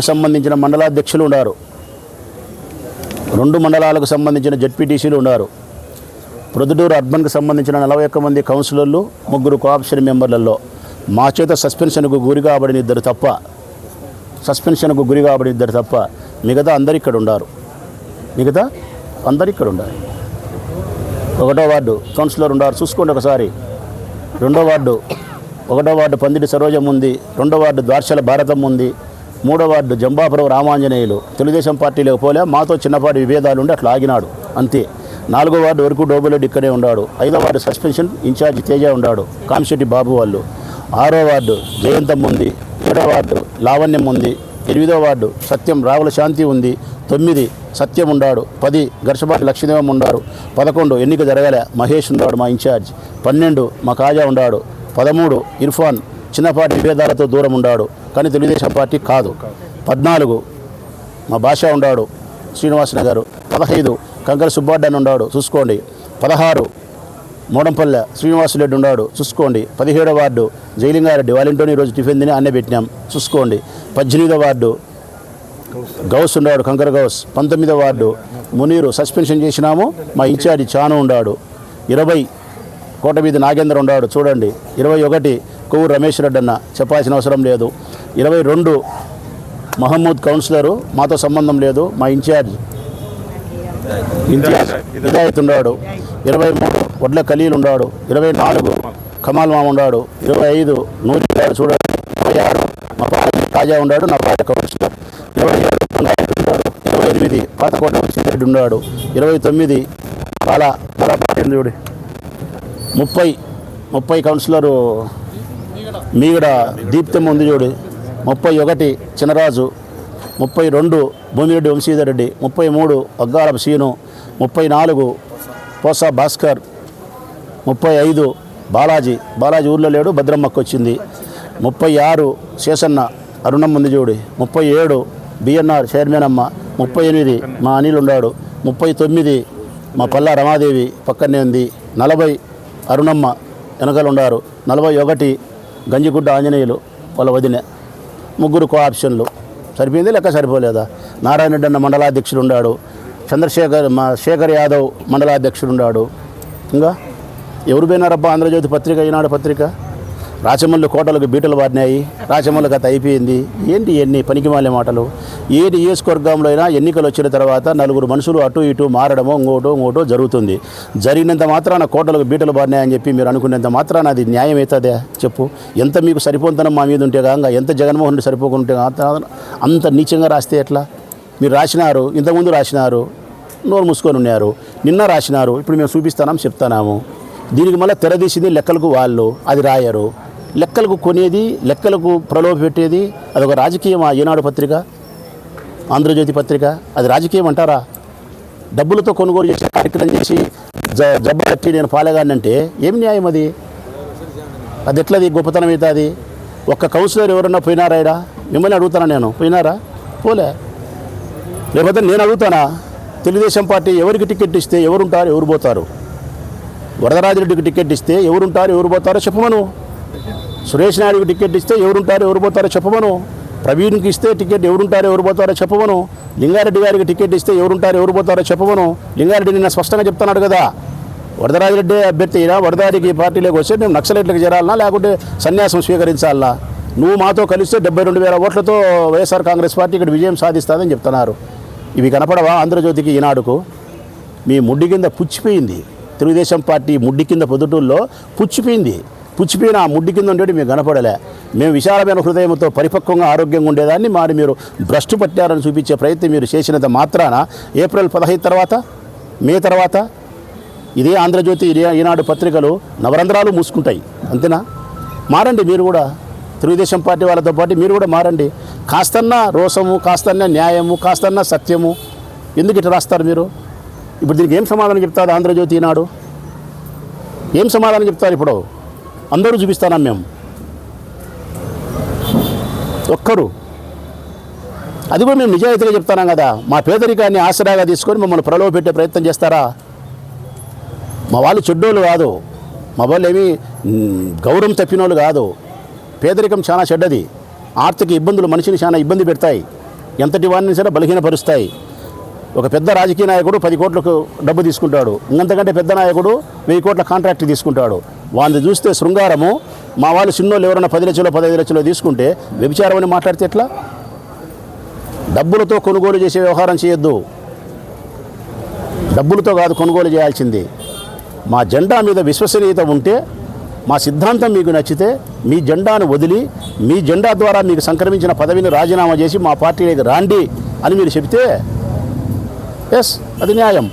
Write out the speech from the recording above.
సంబంధించిన మండలాధ్యక్షులు ఉన్నారు. రెండు మండలాలకు సంబంధించిన జడ్పీటీసీలు ఉన్నారు. ప్రొద్దుటూరు అర్బన్కి సంబంధించిన నలభై ఒక్క మంది కౌన్సిలర్లు ముగ్గురు కోఆప్షన్ మెంబర్లలో. మా చేత సస్పెన్షన్కు గురి కాబడిన ఇద్దరు తప్ప సస్పెన్షన్కు గురి కాబడిన ఇద్దరు తప్ప మిగతా అందరు ఇక్కడ ఉండారు మిగతా అందరు ఇక్కడ ఉండారు ఒకటో వార్డు కౌన్సిలర్ ఉన్నారు. చూసుకోండి ఒకసారి. రెండో వార్డు ఒకటో వార్డు పందిటి సరోజం ఉంది. రెండో వార్డు ద్వార్షల భారతం ఉంది. మూడో వార్డు జంబాపురం రామాంజనేయులు. తెలుగుదేశం పార్టీలోకి పోలే మాతో చిన్నపాటి విభేదాలు ఉండి అట్లా ఆగినాడు. అంతే. నాలుగో వార్డు వరకు డోబులెడ్డి ఇక్కడే ఉన్నాడు ఐదో వార్డు సస్పెన్షన్ ఇన్ఛార్జ్ తేజ ఉన్నాడు కామిశెట్టి బాబు వాళ్ళు. ఆరో వార్డు జయంతం ఉంది ఏడో వార్డు లావణ్యం ఉంది ఎనిమిదో వార్డు సత్యం రావుల శాంతి ఉంది తొమ్మిది సత్యం ఉండాడు పది ఘర్షపాటి లక్ష్మీదేవం ఉండాడు పదకొండు ఎన్నిక జరగలే మహేష్ ఉన్నాడు మా ఇన్ఛార్జ్ పన్నెండు మా కాజా ఉండాడు పదమూడు ఇర్ఫాన్ చిన్నపాటి విభేదాలతో దూరం ఉండాడు కానీ తెలుగుదేశం పార్టీ కాదు. పద్నాలుగు మా భాష ఉండాడు శ్రీనివాసన గారు పదహైదు కంకర సుబ్బాడ్డని ఉన్నాడు చూసుకోండి. పదహారు మూడంపల్లె శ్రీనివాసరెడ్డి ఉన్నాడు చూసుకోండి. పదిహేడో వార్డు జైలింగారెడ్డి వాలింటోని ఈరోజు టిఫిన్ తిని అన్నే పెట్టినాం చూసుకోండి. పద్దెనిమిదో వార్డు గౌస్ ఉన్నాడు కంకర గౌస్. పంతొమ్మిదో వార్డు మునీరు సస్పెన్షన్ చేసినాము మా ఇన్ఛార్జి చాను ఉన్నాడు ఇరవై కోట మీద నాగేంద్ర ఉన్నాడు చూడండి. ఇరవై ఒకటి కొవ్వూరు రమేష్ రెడ్డి అన్న చెప్పాల్సిన అవసరం లేదు. ఇరవై రెండు మహమ్మద్ కౌన్సిలరు మాతో సంబంధం లేదు మా ఇన్ఛార్జ్ ఇన్ఛార్జ్ హిదాయత్ ఉన్నాడు ఇరవై మూడు వడ్ల ఖలీల్ ఉన్నాడు ఇరవై నాలుగు కమాల్ మామ ఉన్నాడు ఇరవై ఐదు నూరి చూడాడు చూడండి ఇరవై ఆరు మా పార్టీ తాజా ఉన్నాడు నా పార్టీ కౌన్సిలర్. ఇరవై ఏడు నాయుడు ఉన్నాడు ఇరవై ఎనిమిది పాతకోట రెడ్డి ఉన్నాడు ఇరవై తొమ్మిది చాలా బాలా ముప్పై ముప్పై కౌన్సిలరు మీగడ దీప్తం ఉంది చూడు. ముప్పై ఒకటి చినరాజు ముప్పై రెండు భూమిరెడ్డి వంశీధర్ రెడ్డి ముప్పై మూడు అగ్గాల సీను ముప్పై నాలుగు పోసా భాస్కర్ ముప్పై ఐదు బాలాజీ. బాలాజీ ఊర్లో లేడు భద్రమ్మకు వచ్చింది. ముప్పై ఆరు శేషన్న అరుణమ్మ ఉంది చూడు ముప్పై ఏడు బిఎన్ఆర్ చైర్మన్ అమ్మ ముప్పై ఎనిమిది మా అనిల్ ఉన్నాడు ముప్పై తొమ్మిది మా పల్లా రమాదేవి పక్కనే ఉంది నలభై అరుణమ్మ వెనకలు ఉన్నారు నలభై ఒకటి గంజిగుడ్డ ఆంజనేయులు వాళ్ళ వదిన. ముగ్గురు కో ఆప్షన్లు. సరిపోయింది లెక్క సరిపోలేదా? నారాయణ రెడ్డి అన్న మండలాధ్యక్షుడు ఉన్నాడు. చంద్రశేఖర్ మా శేఖర్ యాదవ్ మండలాధ్యక్షుడు ఉన్నాడు. ఇంకా? ఎవరు పోయినారబ్బా ఆంధ్రజ్యోతి పత్రిక ఈనాడు పత్రిక? రాచమల్లు కోటలకు బీటలు పారినాయి రాచమల్లు కథ అయిపోయింది. ఏంటి ఎన్ని పనికిమాలే మాటలు? ఏ నియోజకవర్గంలో అయినా ఎన్నికలు వచ్చిన తర్వాత నలుగురు మనుషులు అటు ఇటు మారడమో ఇంకోటో ఇంకోటో జరుగుతుంది. జరిగినంత మాత్రాన కోటలకు బీటలు పారినాయని చెప్పి మీరు అనుకునేంత మాత్రాన అది న్యాయం అవుతుందే? చెప్పు. ఎంత మీకు సరిపోతనం మా మీద ఉంటే కాక ఎంత జగన్మోహన్ రెడ్డి సరిపోకుంటే అంత నీచంగా రాస్తే ఎట్లా? మీరు రాసినారు ఇంతకుముందు రాసినారు నోరు మూసుకొని ఉన్నారు. నిన్న రాసినారు ఇప్పుడు మేము చూపిస్తానాం చెప్తానాము. దీనికి మళ్ళీ తెరదీసింది లెక్కలకు వాళ్ళు అది రాయరు. లెక్కలకు కొనేది లెక్కలకు ప్రలోభ పెట్టేది అదొక రాజకీయమా ఈనాడు పత్రిక? ఆంధ్రజ్యోతి పత్రిక? అది రాజకీయం అంటారా? డబ్బులతో కొనుగోలు చేసి కార్యక్రమం చేసి జ జబ్బ కట్టి నేను పాలేగానంటే ఏం న్యాయం అది? అది ఎట్లది? గొప్పతనం అవుతుంది ఒక్క కౌన్సిలర్ ఎవరన్నా పోయినారా ఇడా మిమ్మల్ని అడుగుతానా నేను? పోయినారా? పోలే. లేకపోతే నేను అడుగుతానా? తెలుగుదేశం పార్టీ ఎవరికి టికెట్ ఇస్తే ఎవరుంటారు? ఎవరు పోతారు? వరదరాజరెడ్డికి టికెట్ ఇస్తే ఎవరుంటారు? ఎవరు పోతారో చెప్పమను. సురేష్ నాయుడుకి టికెట్ ఇస్తే ఎవరుంటారు ఎవరు పోతారో చెప్పమను. ప్రవీణ్కి ఇస్తే టికెట్ ఎవరుంటారో ఎవరు పోతారో చెప్పమను. లింగారెడ్డి గారికి టికెట్ ఇస్తే ఎవరుంటారో ఎవరు పోతారో చెప్పమను. లింగారెడ్డి నిన్న స్పష్టంగా చెప్తున్నాడు కదా. వరదరాజరెడ్డి అభ్యర్థి అయినా వరదారికి పార్టీలోకి వస్తే మేము నక్సలైట్లకు చేరాలనా లేకుంటే సన్యాసం స్వీకరించాలా నువ్వు మాతో కలిస్తే డెబ్బై రెండు వేల ఓట్లతో వైఎస్ఆర్ కాంగ్రెస్ పార్టీ ఇక్కడ విజయం సాధిస్తుందని చెప్తున్నారు. ఇవి కనపడవా ఆంధ్రజ్యోతికి ఈనాడుకు? మీ ముడ్డి కింద పుచ్చిపోయింది. తెలుగుదేశం పార్టీ ముడ్డి కింద పొద్దుటూరులో పుచ్చిపోయింది. పుచ్చిపోయిన ఆ ముడ్డి కింద ఉండేది మేము కనపడలే. మేము విశాలమైన హృదయంతో పరిపక్వంగా ఆరోగ్యంగా ఉండేదాన్ని మరి మీరు భ్రష్టు పట్టారని చూపించే ప్రయత్నం మీరు చేసినంత మాత్రాన ఏప్రిల్ పదహైదు తర్వాత మే తర్వాత ఇదే ఆంధ్రజ్యోతి ఇదే ఈనాడు పత్రికలు నవరంధ్రాలు మూసుకుంటాయి. అంతేనా? మారండి మీరు కూడా. తెలుగుదేశం పార్టీ వాళ్ళతో పాటు మీరు కూడా మారండి. కాస్తన్నా రోసము కాస్తన్నా న్యాయము కాస్తన్నా సత్యము ఎందుకు ఇట్లా రాస్తారు మీరు? ఇప్పుడు దీనికి ఏం సమాధానం చెప్తారు ఆంధ్రజ్యోతి ఈనాడు? ఏం సమాధానం చెప్తారు ఇప్పుడు? అందరూ చూపిస్తానా మేము? ఒక్కరు. అది కూడా మేము నిజాయితీగా చెప్తున్నాం కదా. మా పేదరికాన్ని ఆసరాగా తీసుకొని మమ్మల్ని ప్రలోభ పెట్టే ప్రయత్నం చేస్తారా? మా వాళ్ళు చెడ్డోళ్ళు కాదు. మా వాళ్ళు ఏమీ గౌరవం గౌరవం తప్పినోళ్ళు కాదు. పేదరికం చాలా చెడ్డది. ఆర్థిక ఇబ్బందులు మనిషిని చాలా ఇబ్బంది పెడతాయి. ఎంతటి వాడిని సరే బలహీనపరుస్తాయి. ఒక పెద్ద రాజకీయ నాయకుడు పది కోట్లకు డబ్బు తీసుకుంటాడు. ఇంకంతకంటే పెద్ద నాయకుడు వెయ్యి కోట్ల కాంట్రాక్ట్ తీసుకుంటాడు. వాళ్ళని చూస్తే శృంగారము. మా వాళ్ళు చిన్నోళ్ళు ఎవరైనా పది లక్షలు పదహైదు లక్షలు తీసుకుంటే వ్యభిచారం అని మాట్లాడితే ఎట్లా? డబ్బులతో కొనుగోలు చేసే వ్యవహారం చేయొద్దు. డబ్బులతో కాదు కొనుగోలు చేయాల్సింది. మా జెండా మీద విశ్వసనీయత ఉంటే మా సిద్ధాంతం మీకు నచ్చితే మీ జెండాను వదిలి మీ జెండా ద్వారా మీకు సంక్రమించిన పదవిని రాజీనామా చేసి మా పార్టీలోకి రాండి అని మీరు చెబితే ఎస్ అది న్యాయం